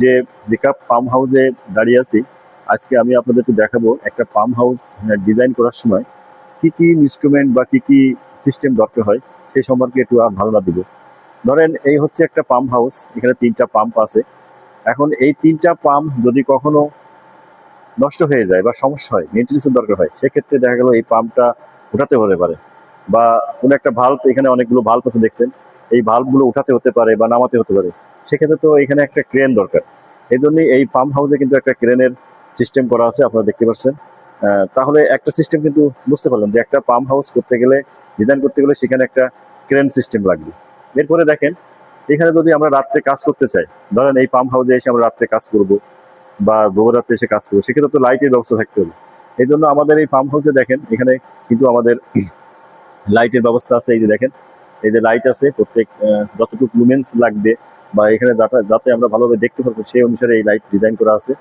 যে pickup pump হাউসে দাঁড়িয়ে আছি, আজকে আমি আপনাদেরকে দেখাবো একটা পাম্প হাউস ডিজাইন করার সময় কি কি ইনস্ট্রুমেন্ট বা কি কি সিস্টেম দরকার হয় সেই সম্পর্কে একটু আর ধারণা দিব। ধরেন এই হচ্ছে একটা পাম্প হাউস এখানে তিনটা পাম্প আছে। এখন এই তিনটা পাম্প যদি কখনো নষ্ট হয়ে যায় বা সমস্যা হয় মেনটেন্সের দরকার হয়, সেক্ষেত্রে দেখা গেল এই পাম্পটা উঠাতে হতে পারে। বা কোনো একটা ভাল্ব এখানে অনেকগুলো ভাল্ব আছে দেখছেন এই ভাল্বগুলো উঠাতে হতে পারে বা নামাতে হতে পারে, সেক্ষেত্রে তো এখানে একটা ক্রেন দরকার। এই জন্যই এই পাম্প হাউসে কিন্তু একটা ক্রেনের সিস্টেম করা আছে, আপনারা দেখতে পাচ্ছেন। তাহলে একটা সিস্টেম কিন্তু বুঝতে পারলাম যে একটা পাম্প হাউস করতে গেলে, ডিজাইন করতে গেলে সেখানে একটা ক্রেন সিস্টেম লাগবে। এরপরে দেখেন, এখানে যদি আমরা রাত্রে কাজ করতে চাই, ধরেন এই পাম্প হাউসে এসে আমরা রাত্রে কাজ করব বা ভোর রাত্রে এসে কাজ করব, সেক্ষেত্রে তো লাইটের ব্যবস্থা থাকতে হবে। এই জন্য আমাদের এই পাম্প হাউসে দেখেন, এখানে কিন্তু আমাদের লাইটের ব্যবস্থা আছে, এই যে দেখেন। এই যে লাইট আছে, প্রত্যেক যতটুকু লুমেন্স লাগবে বা এখানে যাতে যাতে আমরা ভালোভাবে দেখতে পারব, সেই অনুসারে এই লাইট ডিজাইন করা আছে।